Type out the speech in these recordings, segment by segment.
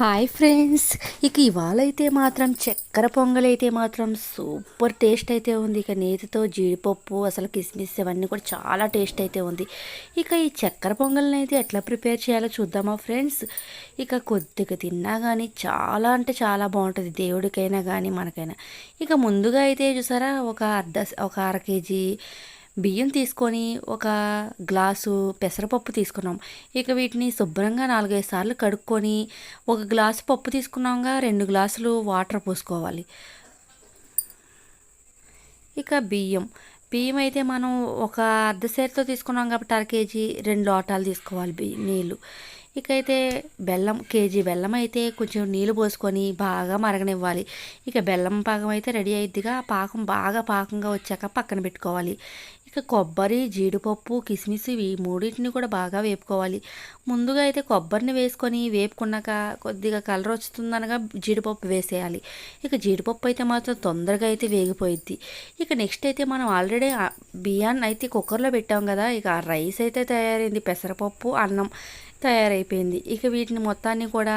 Hi friends. ఇక ఇవాళ అయితే మాత్రం చక్కెర పొంగలి అయితే మాత్రం సూపర్ టేస్ట్ అయితే ఉంది. ఇక నేతితో జీడిపప్పు అసలు కిస్మిస్ ఇవన్నీ కూడా చాలా టేస్ట్ అయితే ఉంది. ఇక ఈ చక్కెర పొంగల్ని అయితే ఎట్లా ప్రిపేర్ చేయాలో చూద్దామా ఫ్రెండ్స్. ఇక కొద్దిగా తిన్నా కానీ చాలా అంటే చాలా బాగుంటుంది. దేవుడికైనా కానీ మనకైనా. ఇక ముందుగా అయితే చూసారా ఒక అర్ధ ఒక అర కేజీ బియ్యం తీసుకొని ఒక గ్లాసు పెసరపప్పు తీసుకున్నాం. ఇక వీటిని శుభ్రంగా నాలుగైదు సార్లు కడుక్కొని ఒక గ్లాసు పప్పు తీసుకున్నాంగా రెండు గ్లాసులు వాటర్ పోసుకోవాలి. ఇక బియ్యం. బియ్యం అయితే మనం ఒక అర్ధ సేరుతో తీసుకున్నాం కాబట్టి అర కేజీ రెండు లోటాలు తీసుకోవాలి బియ్యం నీళ్ళు. ఇక అయితే బెల్లం కేజీ బెల్లం అయితే కొంచెం నీళ్ళు పోసుకొని బాగా మరగనివ్వాలి. ఇక బెల్లం పాకం అయితే రెడీ అయిద్దిగా. పాకం బాగా పాకంగా వచ్చాక పక్కన పెట్టుకోవాలి. కొబ్బరి జీడిపప్పు కిస్మిస్ ఇవి మూడింటిని కూడా బాగా వేపుకోవాలి. ముందుగా అయితే కొబ్బరిని వేసుకొని వేపుకున్నాక కొద్దిగా కలర్ వస్తుందనగా జీడిపప్పు వేసేయాలి. ఇక జీడిపప్పు అయితే మాత్రం తొందరగా అయితే వేగిపోయిద్ది. ఇక నెక్స్ట్ అయితే మనం ఆల్రెడీ బియ్యాన్ని అయితే కుక్కర్లో పెట్టాం కదా ఇక ఆ రైస్ అయితే తయారైంది. పెసరపప్పు అన్నం తయారైపోయింది. ఇక వీటిని మొత్తాన్ని కూడా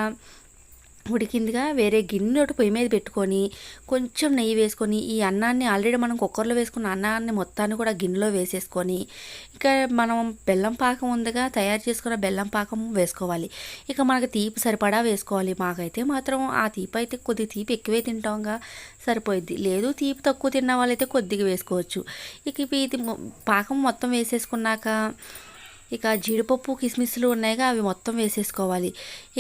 ఉడికిందిగా వేరే గిన్నె పొయ్యి మీద పెట్టుకొని కొంచెం నెయ్యి వేసుకొని ఈ అన్నాన్ని ఆల్రెడీ మనం కుక్కర్లో వేసుకున్న అన్నాన్ని మొత్తాన్ని కూడా గిన్నెలో వేసేసుకొని ఇక మనం బెల్లం పాకం ఉందిగా తయారు చేసుకున్న బెల్లం పాకం వేసుకోవాలి. ఇక మనకి తీపి సరిపడా వేసుకోవాలి. మాకైతే మాత్రం ఆ తీపి అయితే కొద్ది తీపి ఎక్కువే తింటాంగా సరిపోయిద్ది. లేదు తీపి తక్కువ తిన్న వాళ్ళైతే కొద్దిగా వేసుకోవచ్చు. ఇక ఇది పాకం మొత్తం వేసేసుకున్నాక ఇక జీడిపప్పు కిస్మిస్లు ఉన్నాయిగా అవి మొత్తం వేసేసుకోవాలి.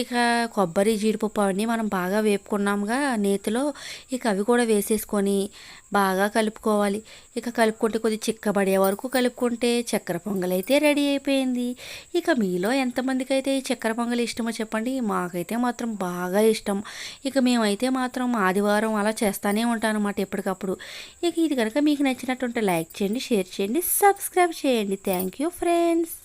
ఇక కొబ్బరి జీడిపప్పు అవన్నీ మనం బాగా వేపుకున్నాముగా నేతిలో ఇక అవి కూడా వేసేసుకొని బాగా కలుపుకోవాలి. ఇక కలుపుకుంటే కొద్దిగా చిక్కబడే వరకు కలుపుకుంటే చక్కెర పొంగల్ అయితే రెడీ అయిపోయింది. ఇక మీలో ఎంతమందికి అయితే ఈ చక్కెర పొంగల్ ఇష్టమో చెప్పండి. మాకైతే మాత్రం బాగా ఇష్టం. ఇక మేమైతే మాత్రం ఆదివారం అలా చేస్తూనే ఉంటాను అన్నమాట ఎప్పటికప్పుడు. ఇక ఇది కనుక మీకు నచ్చినట్టుంటే లైక్ చేయండి షేర్ చేయండి సబ్స్క్రైబ్ చేయండి. Thank you friends.